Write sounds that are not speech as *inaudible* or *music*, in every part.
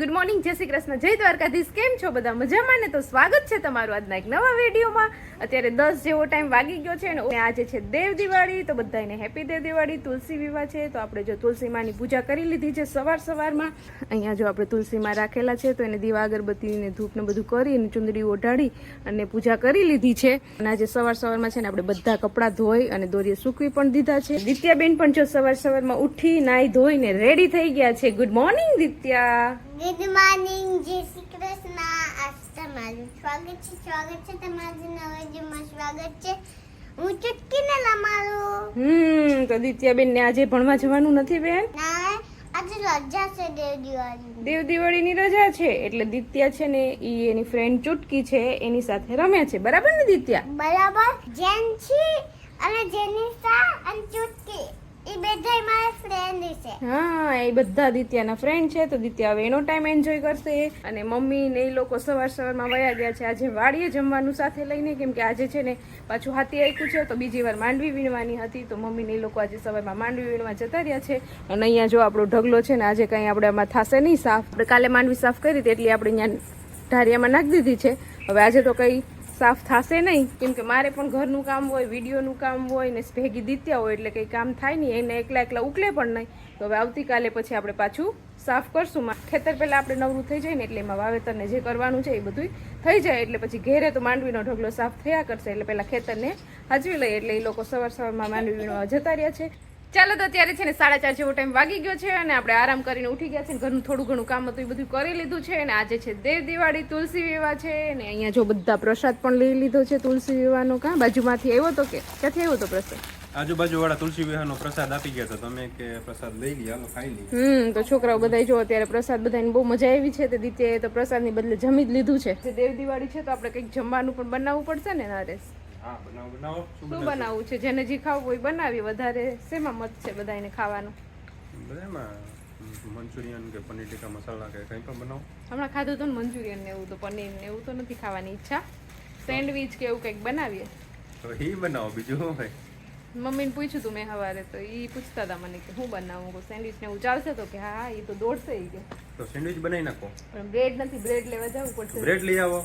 Good morning જય શ્રી કૃષ્ણ. જય દ્વારકાધીશ. કેમ છો બધા? મજામાં ને? તો સ્વાગત છે તમારું આજના એક નવા વિડીયોમાં. અત્યારે દસ જેવો ટાઈમ વાગી ગયો છે અને આજે છે દેવ દિવાળી, તો બધાને હેપી દેવ દિવાળી, તુલસી વિવાહ છે. તો આપણે જો તુલસી માની પૂજા કરી લીધી છે સવાર સવારમાં. અહીંયા જો આપણે તુલસીમાં રાખેલા છે, તો એને દીવા અગરબત્તીને ધૂપને બધું કરી અને ચુંદડી ઓઢાડી અને પૂજા કરી લીધી છે. અને આજે સવાર સવારમાં છે ને આપણે બધા કપડાં ધોઈ અને દોરીએ સૂકવી પણ દીધા છે. દિત્યાબેન પણ જો સવાર સવારમાં ઉઠી નાઈ ધોઈને રેડી થઈ ગયા છે. Good morning Ditya. Good morning જય શ્રી કૃષ્ણ આજ તમારું સ્વાગત છે સ્વાગત છે તમારું નવા જીવમાં સ્વાગત છે હું ચુટકીને લમારું હમ તો દિત્યાબેન ને આજે ભણવા જવાનું નથી બેન? ના આજે રજા છે દેવ દિવાળી દેવ દિવાળીની રજા છે એટલે દિત્યા છે ને ઈ એની ફ્રેન્ડ ચુટકી છે એની સાથે રમ્યા છે. બરાબર ને દિત્યા? બરાબર. જેન્સી અને જેનિસા અને ચુટકી. એ છે. હા, એ બધા દિત્યાના ફ્રેન્ડ છે, તો દિત્યા હવે એનો ટાઈમ એન્જોય કરશે. અને મમ્મી એ લોકો સવાર સવારમાં વયા ગયા છે. આજે વાડીએ જમવાનું સાથે લઈને કેમ આજે છે ને પાછું હાથી આપ્યું છે, તો બીજી વાર માંડવી વીણવાની હતી. તો મમ્મી ને એ લોકો આજે સવારમાં માંડવી વીણવા જતા રહ્યા છે. અને અહીંયા જો આપણો ઢગલો છે ને, આજે કંઈ આપણે આમાં થશે નહીં સાફ. કાલે માંડવી સાફ કરી હતી, એટલે આપણે અહીંયા ઢારિયામાં નાખી દીધી છે. હવે આજે તો કંઈ સાફ થશે નહીં. કેમ કે મારે પણ ઘરનું કામ હોય, વિડીયોનું કામ હોય ને ભેગી દીત્યા હોય એટલે કંઈ કામ થાય નહીં. એને એકલા એકલા ઉકલે પણ નહીં. તો હવે આવતીકાલે પછી આપણે પાછું સાફ કરશું. ખેતર પહેલાં આપણે નવરું થઈ જાય ને એટલે એમાં વાવેતરને જે કરવાનું છે એ બધું થઈ જાય. એટલે પછી ઘેરે તો માંડવીનો ઢગલો સાફ થયા કરશે. એટલે પહેલાં ખેતરને હાજવી લઈએ. એટલે એ લોકો સવાર સવારમાં માંડવીનો જતા રહ્યા છે. ચાલો તો અત્યારે છે ને સાડા ચાર જેવો ટાઈમ વાગી ગયો છે અને આપણે આરામ કરીને ઉઠી ગયા છે ને ઘરનું થોડું ઘણું કામ હતું એ બધું કરી લીધું છે અને આજે છે દેવ દિવાળી તુલસી વિવાહ છે અને અહીંયા જો બધા પ્રસાદ પણ લઈ લીધો છે તુલસી વિવાહનો કાં? બાજુમાંથી આવ્યો તો કે? ક્યાંથી આવ્યો તો પ્રસાદ? આજુબાજુ વાળા તુલસી વિવાહનો પ્રસાદ આપી ગયા હતા તમે કે પ્રસાદ લઈ લી ખાઈ લી હમ તો છોકરાઓ બધા જો અત્યારે પ્રસાદ બધાને બહુ મજા આવી છે તે દીતે તો પ્રસાદની બદલે જમી જ લીધું છે. દેવ દિવાળી છે તો આપણે કંઈક જમવાનું પણ બનાવવું પડશે ને નરેશ? શું બનાવવું છે? જેને જે ખાવું હોય બનાવી વધારે શેમાં મત છે બધાને ખાવાનું? મંચુરિયન કે પનીર ટીકા મસાલા કે કંઈ પણ બનાવો. હમણાં ખાધું હતું ને મંચુરિયન ને એવું તો પનીર ને એવું તો નથી ખાવાની ઈચ્છા. સેન્ડવિચ કે એવું કંઈક બનાવીએ? તો એ બનાવો બીજું શું મમ્મીને પૂછ્યું તું મેં સવારે તો એ પૂછતા હતા મને કે હું બનાવું? સેન્ડવિચ ને એવું ચાલશે તો કે હા હા એ તો દોડશે એ કે. તો સેન્ડવિચ બનાવી નાખો. પણ બ્રેડ નથી બ્રેડ લેવા જવું પડશે. બ્રેડ લઈ આવો.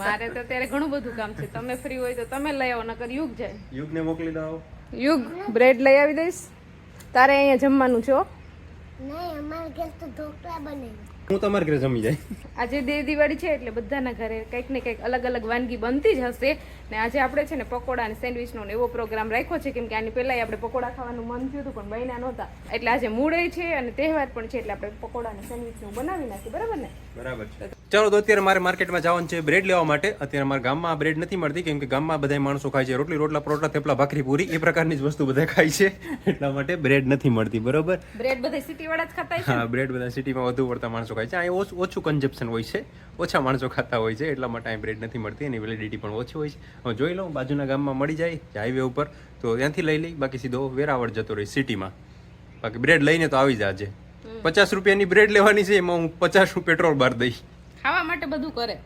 મારે તો અત્યારે ઘણું બધું કામ છે. તમે ફ્રી હોય તો તમે લઈ આવો નકર યુગ જાય. યુગને મોકલી દો. યુગ બ્રેડ લઈ આવી દઈશ. તારે અહીંયા જમવાનું છો હો. નહીં અમારા ઘર તો ઢોકળા બને હું તમારા ઘરે જમી જાય. આજે દેવ દિવાળી છે એટલે બધાના ઘરે કંઈક ને કંઈક અલગ અલગ વાનગી બનતી જ હશે. ને આજે આપણે છે ને પકોડા અને સેન્ડવિચનો એવો પ્રોગ્રામ રાખ્યો છે કેમ કે આની પહેલાંય આપણે પકોડા ખાવાનું મન થયું હતું પણ બન્યા નહોતા. એટલે આજે મૂળે છે અને તહેવાર પણ છે એટલે આપણે પકોડા અને સેન્ડવિચનું બનાવી નાખીએ બરાબર ને? બરાબર છે. ચાલો તો અત્યારે મારે માર્કેટમાં જવાનું છે બ્રેડ લેવા માટે. અત્યારે મારા ગામમાં બ્રેડ નથી મળતી કેમ કે ગામમાં બધા માણસો ખાય છે. રોટલી રોટલા પરોઠા થેપલા ભાખરી પૂરી એ પ્રકારની જ વસ્તુ બધા ખાય છે. એટલા માટે બ્રેડ નથી મળતી બરોબર? બ્રેડ બધા સિટી વાળા જ ખાતા હોય હા બ્રેડ બધા સિટીમાં વધુ પડતા માણસો ખાય છે. અહીં ઓછું કન્ઝપ્શન હોય છે. ઓછા માણસો ખાતા હોય છે એટલા માટે અહીં બ્રેડ નથી મળતી એની વેલિડિટી પણ ઓછી હોય છે. હવે જોઈ લઉં બાજુના ગામમાં મળી જાય હાઈવે ઉપર. તો ત્યાંથી લઈ લઈ બાકી સીધો વેરાવળ જતો રહી સિટીમાં. બાકી બ્રેડ લઈને તો આવી જાજે પચાસ રૂપિયાની બ્રેડ લેવાની છે એમાં હું પચાસ રૂપિયા પેટ્રોલ બાર દઈ ખાવા માટે બધું કરે.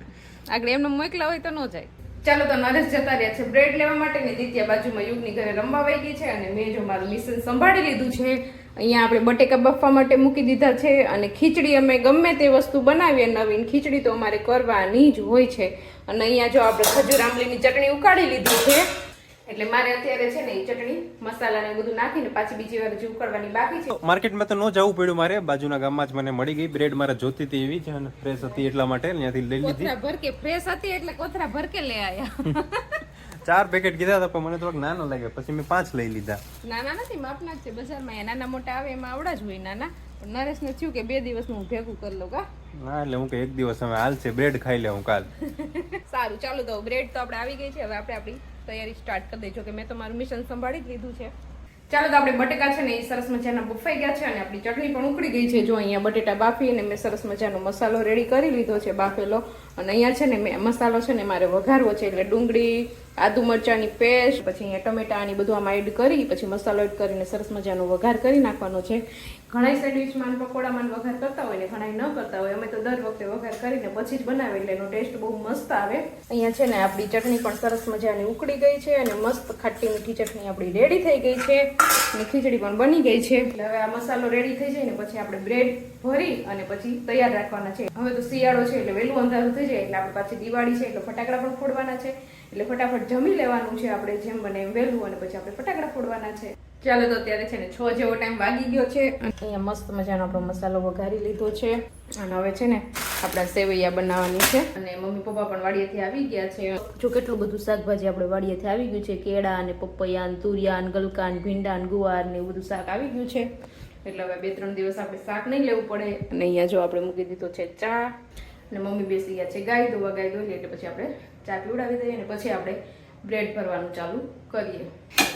આગળ એમને મોકલા હોય તો ન જાય. ચાલો તો નરેશ જતા રહ્યા છે. બ્રેડ લેવા માટે ને દિત્યા બાજુમાં યુગની ઘરે રમવા વહી ગઈ છે અને મેં જો મારું મિશન સંભાળી લીધું છે અહીંયા આપણે બટેકા બફવા માટે મૂકી દીધા છે અને ખીચડી અમે ગમે તે વસ્તુ બનાવીએ નવીન ખીચડી તો અમારે કરવાની જ હોય છે. અને અહીંયા જો આપણે ખજૂર આંબલીની ચટણી ઉકાળી લીધી છે. એટલે મારે અત્યારે છે ને એ ચટણી મસાલા ને બધું નાખીને પાછી બીજી વાર જે ઉકાળવાની બાકી છે. માર્કેટમાં તો ન જવું પડ્યું મારે બાજુના ગામમાં જ મને મળી ગઈ. બ્રેડ મારે જોતી હતી એવી જ અને ફ્રેશ હતી એટલા માટે ત્યાંથી લઈ લીધી. ભરકે ભર ફ્રેશ હતી એટલે કોથરા ભરકે લઈ આયા. ચાર પેકેટ કીધા હતા પણ મને થોડોક નાનો લાગ્યો. પછી મેં પાંચ લઈ લીધા. નાના નથી માપના જ છે. બજારમાં એ નાના મોટા આવે એમાં આવડા જ હોય નાના. પણ નરેશને થયું કે બે દિવસનું હું ભેગું કરી લઉં કા ના એટલે હું કે એક દિવસ હવે હાલ છે બ્રેડ ખાઈ લે હું કાલ. *laughs* સારું ચાલો તો બ્રેડ તો આપણે આવી ગઈ છે. હવે આપણે આપણી તૈયારી સ્ટાર્ટ કરી દઈશું કે મેં તમારું મિશન સંભાળી જ લીધું છે. ચાલો તો આપણે બટેકા છે ને એ સરસ મજાના બફાઈ ગયા છે અને આપણી ચટણી પણ ઉકળી ગઈ છે. જો અહીંયા બટેટા બાફી અને મેં સરસ મજાનો મસાલો રેડી કરી લીધો છે બાફેલો. અને અહીંયા છે ને મેં મસાલો છે ને મારે વઘારવો છે એટલે ડુંગળી આદુ મરચાંની પેસ્ટ, પછી અહીંયા ટમેટાની બધું આમાં એડ કરી, પછી મસાલો એડ કરીને સરસ મજાનો વઘાર કરી નાખવાનો છે. ઘણા સેન્ડવિચમાં પકોડામાં વઘાર કરતા હોય ને ઘણા ન કરતા હોય, અમે તો દર વખતે વઘાર કરીને પછી જ બનાવે એટલે એનો ટેસ્ટ બહુ મસ્ત આવે. અહીંયા છે ને આપણી ચટણી પણ સરસ મજાની ઉકળી ગઈ છે અને મસ્ત ખાટી મીઠી ચટણી આપણી રેડી થઈ ગઈ છે. અને ખીચડી પણ બની ગઈ છે. એટલે હવે આ મસાલો રેડી થઈ જાય ને પછી આપણે બ્રેડ ભરી અને પછી તૈયાર રાખવાના છે. હવે તો શિયાળો છે એટલે વહેલું અંધારું થઈ જાય એટલે આપણે પાછી દિવાળી છે એટલે ફટાકડા પણ ફોડવાના છે. એટલે ફટાફટ જમી લેવાનું છે, આપણે જેમ બને એમ વહેલું અને પછી આપણે ફટાકડા ફોડવાના છે. ચાલો તો અત્યારે છે ને છ જેવો ટાઈમ વાગી ગયો છે. અને અહીંયા મસ્ત મજાનો આપણો મસાલો વઘારી લીધો છે. અને હવે છે ને આપણા સેવૈયા બનાવવાની છે. અને મમ્મી પપ્પા પણ વાડીએથી આવી ગયા છે. જો કેટલું બધું શાકભાજી આપણે વાડીએથી આવી ગયું છે, કેળા અને પપૈયા ને તુરિયા ને ગલકા ને ભીંડા ને ગુવાર ને એવું બધું શાક આવી ગયું છે. એટલે હવે બે ત્રણ દિવસ આપણે શાક નહીં લેવું પડે. અને અહીંયા જો આપણે મૂકી દીધો છે ચા. અને મમ્મી બેસી ગયા છે ગાય દોવા, ગાય દોઈ એટલે પછી આપણે ચા પીવડાવી દઈએ ને પછી આપણે બ્રેડ ભરવાનું ચાલુ કરીએ.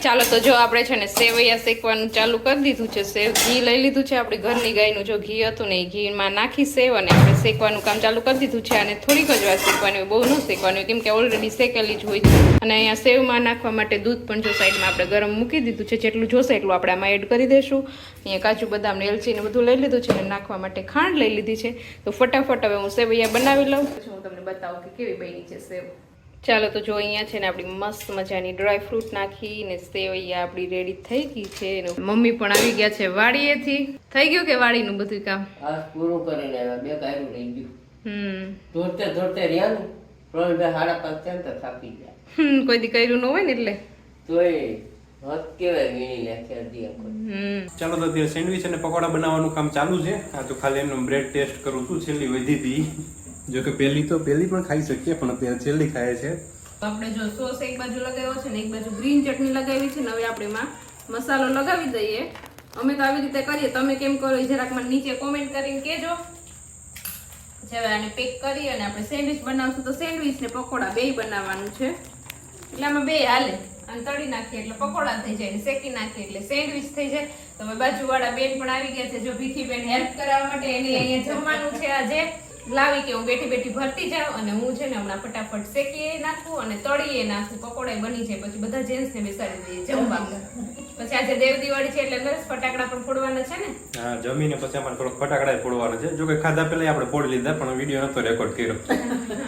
ચાલો તો જો આપણે છે ને સેવૈયા શેકવાનું ચાલુ કરી દીધું છે. સેવ ઘી લઈ લીધું છે આપણી ઘરની ગાયનું. જો ઘી હતું ને એ ઘીમાં નાખી સેવ અને આપણે શેકવાનું કામ ચાલુ કરી દીધું છે અને થોડીક જ વાર શેકવાની હોય, બહુ ન શેકવાની હોય, કેમ ઓલરેડી શેકેલી જ હોય. અને અહીંયા સેવમાં નાખવા માટે દૂધ પણ જો સાઈડમાં આપણે ગરમ મૂકી દીધું છે. જેટલું જોશે એટલું આપણે આમાં એડ કરી દઈશું અહીંયા કાજુ, બદામ ને એલચી ને બધું લઈ લીધું છે અને નાખવા માટે ખાંડ લઈ લીધી છે. તો ફટાફટ હવે હું સેવૈયા બનાવી લઉં. હું તમને બતાવું કે કેવી બની છે સેવ. ચાલો તો જો અહીંયા છે ને આપણી મસ્ત મજાની ડ્રાય ફ્રૂટ નાખીને સેવ અહીંયા આપણી રેડી થઈ ગઈ છે. મમ્મી પણ આવી ગયા છે વાડીએથી. થઈ ગયું કે વાડીનું બધું કામ? પૂરું કરીને બે ગાયરું રહી ગયું. હમ. દોડતે દોડતે રહ્યા ને ત્રણ સાડા પાંચ થયા તો થાકી ગયા. હમ કોઈ દી કર્યું ન હોય ને એટલે? તોય ચાલો તો અત્યારે સેન્ડવિચ અને પકોડા બનાવવાનું કામ ચાલુ છે. આ તો ખાલી એમનું બ્રેડ ટેસ્ટ કરું છું. છેલ્લી વધી હતી. જો કે પહેલી તો પહેલી પણ ખાઈ શકીએ, પણ અત્યારે છેલ્લી ખાય છે. આપણે જો સોસ એક બાજુ લગાવ્યો છે ને એક બાજુ ગ્રીન ચટણી લગાવી છે હવે આપણે મસાલો લગાવી દઈએ. અમે તો આવી રીતે કરીએ. તમે કેમ કરો જરાક મને નીચે કોમેન્ટ કરીને કહેજો. જે હવે આને પેક કરી અને આપણે સેન્ડવિચ બનાવશું તો સેન્ડવિચ ને પકોડા બેય બનાવવાનું છે. એટલે આમાં બે હાલે. અને તળી નાખીએ એટલે પકોડા થઈ જાય શેકી નાખીએ એટલે સેન્ડવિચ થઈ જાય. તો હવે બાજુવાળા બેન પણ આવી ગયા છે. જો ભીખી બેન હેલ્પ કરાવવા માટે એની અહીંયા જમવાનું છે આજે. લાવી કે હું બેઠી બેઠી ભરતી જાઉં અને હું છે ને હમણાં ફટાફટ શેકીએ નાખું અને તળીએ નાખું પકોડા બની જાય પછી બધા જેન્ટ્સ ને બેસાડી દઈએ જમવા. પછી આજે દેવ દિવાળી છે એટલે સરસ ફટાકડા પણ ફોડવાના છે ને? હા જમીને પછી અમારે થોડોક ફટાકડા ફોડવાના છે. જો કે ખાધા પહેલા આપણે ફોડી લીધા પણ વીડિયો નતો રેકોર્ડ કર્યો.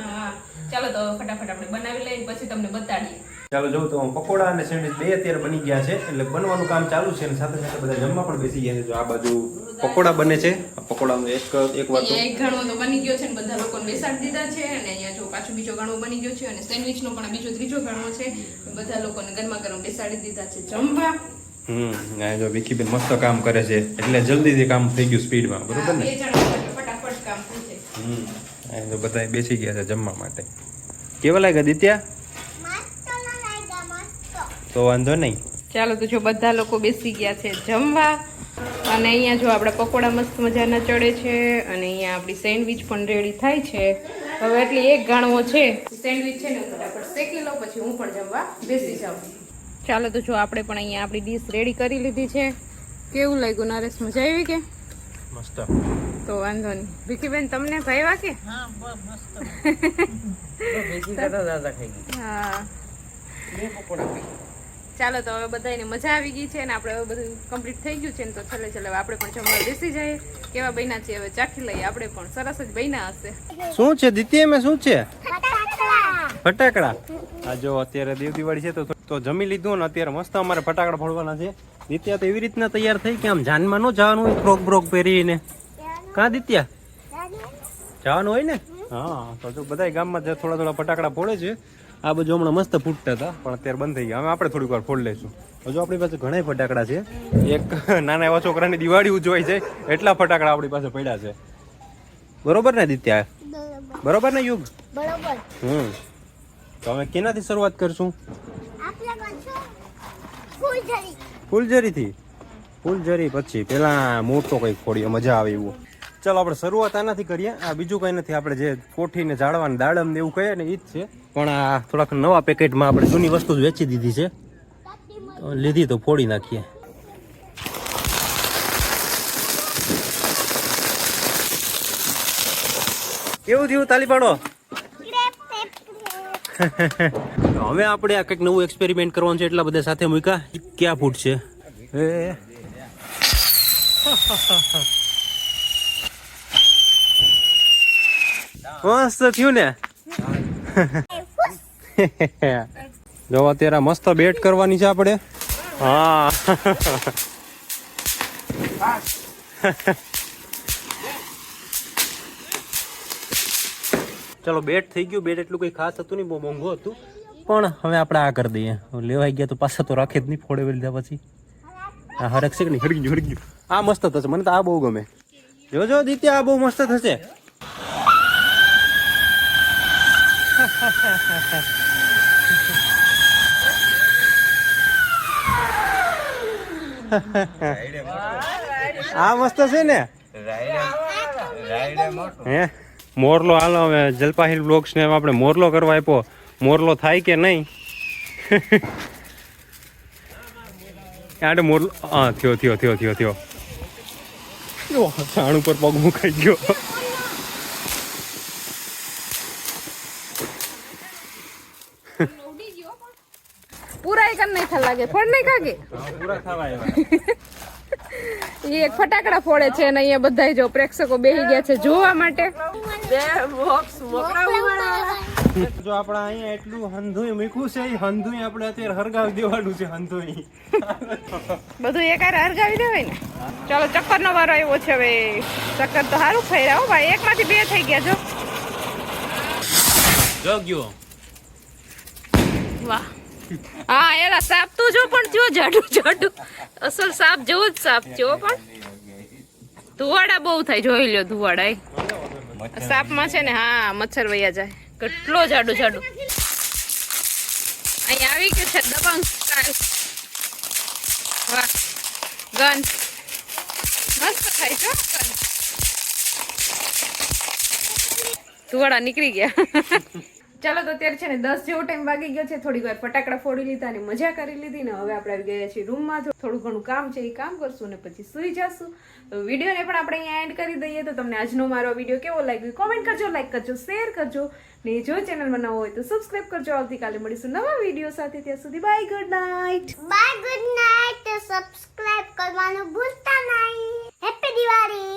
હા ચાલો તો ફટાફટ આપણે બનાવી લઈએ પછી તમને બતાડીએ. ચાલો જો તો પકોડા અને સેન્ડવિચ બે અત્યારે બની ગયા છે એટલે બનવાનું કામ ચાલુ છે અને સાથે સાથે બધા જમવા પણ બેસી ગયા છે. જો આ બાજુ પકોડા બને છે. પકોડાનું એક એક વાર એક ઘણો તો બની ગયો છે ને બધા લોકોને બેસાડી દીધા છે અને અહીંયા જો પાછો બીજો ઘણો બની ગયો છે અને સેન્ડવિચનો પણ બીજો ત્રીજો ઘણો છે. બધા લોકોને ગરમા ગરમ બેસાડી દીધા છે. જમવા. હમ આ જો વિકીબેન મસ્ત કામ કરે છે. એટલે જલ્દીથી કામ થઈ ગયું સ્પીડમાં બરોબર ને? બે જણા છે એટલે ફટાફટ કામ થઈ જાય. હમ આ બધા બેસી ગયા છે જમવા માટે. કેવા લાગ્યા દિત્યા? મસ્ત ન લાગ્યા મસ્ત. તો વાંધો નહીં. ચાલો તો જો બધા લોકો બેસી ગયા છે જમવા. અને અહીંયા જો આપણા પકોડા મસ્ત મજાના ચડે છે અને અહીંયા આપણી સેન્ડવિચ પણ રેડી થાય છે. હવે એટલી એક ગાણવો છે. સેન્ડવિચ છે ને ફટાફટ શેકી લો પછી હું પણ જમવા બેસી જાઉં. ચાલો તો જો આપણે પણ અહીંયા આપણી ડીશ રેડી કરી લીધી છે. કેવું લાગ્યું? નરેશ મજા આવી કે? મસ્ત. તો વાંધો નહીં. ભીખીબેન તમને ભાઈવા કે? હા *laughs* ખાઈ હા. બે પકોડા ચાલો તો હવે બધાને મજા આવી ગઈ છે ને આપણે હવે બધું કમ્પ્લીટ થઈ ગયું છે ને તો છેલ્લે છેલ્લે આપણે પણ જમવા બેસી જઈએ. કેવા બન્યા છે હવે? ચાખી લઈએ. આપણે પણ સરસ જ બન્યા હશે. શું છે દ્વિતીય મેં શું છે? ફટાકડા. ફટાકડા. આ જો અત્યારે દેવ દિવાળી છે તો તો જમી લીધું ને અત્યારે મસ્ત અમારે ફટાકડા ફોડવાના છે. દિત્યા તો એવી રીતના તૈયાર થઈ કે આમ જાનમાં ન જવાનું હોય ફ્રોક બ્રોક પહેરીને. કા દિત્યા જવાનું હોય ને? હા તો જો બધા ગામમાં થોડા થોડા ફટાકડા ફોડે છે. આ બધું હમણાં મસ્ત ફૂટતા હતા પણ અત્યારે બંધ થઈ ગયા. હવે આપણે થોડીક વાર ફોડ લઈશું. હજુ આપણી પાસે ઘણા ફટાકડા છે. એક *laughs* નાના એવા છોકરાની દિવાળી ઉજવાય છે. એટલા ફટાકડા આપણી પાસે પડ્યા છે. બરોબર ને દિત્યા? બરોબર. ને યુગ? બરોબર. હમ. તો અમે કેનાથી શરૂઆત કરશું? ફૂલઝરીથી ફૂલઝરી પછી પેલા મોટો કંઈક ફોડ્યો મજા આવે એવું. ચાલો આપણે શરૂઆત આનાથી કરીએ. આ બીજું કંઈ નથી, આપણે જે કોઠીને ઝાડવાને દાડમ ને એવું કહીએ ને એ જ છે. પણ આ થોડાક નવા પેકેટમાં આપણે જૂની વસ્તુ જ વેચી દીધી છે. લીધી તો ફોડી નાખીએ. કેવું થયું તાલી પાડો હવે આપણે આ કંઈક નવું એક્સપેરિમેન્ટ કરવાનું છે એટલા બધા સાથે મૂક્યા. ક્યાં ફૂટ છે મસ્ત થયું ને. જો ત્યારે મસ્ત બેટ કરવાની છે આપડે હા. ચલો બેટ થઈ ગયું. બેટ એટલું કંઈ ખાસ હતું નહીં બહુ મોંઘું હતું. પણ હવે આપણે આ કરી દઈએ. લેવાઈ ગયા તો પાછા તો રાખે જ નહીં ફોડે લીધા પછી. આ હરક છે કે નહીં? હરગી હરગી આ મસ્ત થશે. મને તો આ બહુ ગમે. જોજો દીત્યા આ બહુ મસ્ત થશે. આ મસ્ત છે ને? હે? મોરલો હાલો હવે જલપાહિલ બ્લોક્સ ને આપણે મોરલો કરવા આપ્યો. મોરલો થાય કે નહીં? આડે મોરલો હા, થયો થયો થયો થયો થયો. જો ઝાડ ઉપર પગ મુકાઈ ગયો. પૂરા કર નહીં થવા લાગે? ફોડ નહીં પૂરા થવા એ એક ફટાકડા ફોડે છે અને અહીંયા બધા જો પ્રેક્ષકો બેહી ગયા છે જોવા માટે. જો આપણે અહીંયા એટલું હંધુય મૂક્યું છે એ હંધુય આપણે અત્યારે હરગાવી દેવાનું છે હંધુય. બધું એકારે હરગાવી દેવાય ને? ચાલો ચક્કર નો વારો આવ્યો છે હવે. ચક્કર તો સારું થઈ રહ્યા હો ભાઈ. એક માંથી બે થઈ ગયા જો. જો ગયો. હા, એલા સાપ તો જો પણ જો જાડું જાડું. અસલ સાપ જેવો જ સાપ હો પણ. ધુવાડા બહુ થાય, જોઈ લ્યો ધુવાડા સાપ સાપમાં છે ને, હા, મચ્છર વયા જાય. કેટલો જાડું જાડું. અહીંયા આવી ગયું છે દબંગ ગન મસ્ત થાય છે ધુવાડા નીકળી ગયા. ચાલો તો અત્યારે છે ને દસ જેવો ટાઈમ વાગી ગયો છે. થોડી વાર ફટાકડા ફોડી લીધા અને મજા કરી લીધી ને હવે આપણે ગયા છીએ રૂમમાં. થોડું ઘણું કામ છે, એ કામ કરશું ને પછી સુઈ જશું. તો વિડીયોને પણ આપણે અહીંયા એન્ડ કરી દઈએ. તો તમને આજનો મારો વીડિયો કેવો લાગ્યો કોમેન્ટ કરજો લાઈક કરજો શેર કરજો. ને જો ચેનલમાં નવો હોય તો સબસ્ક્રાઈબ કરજો. આવતીકાલે મળીશું નવા વીડિયો સાથે. ત્યાં સુધી bye good night bye good night subscribe કરવાનું ભૂલ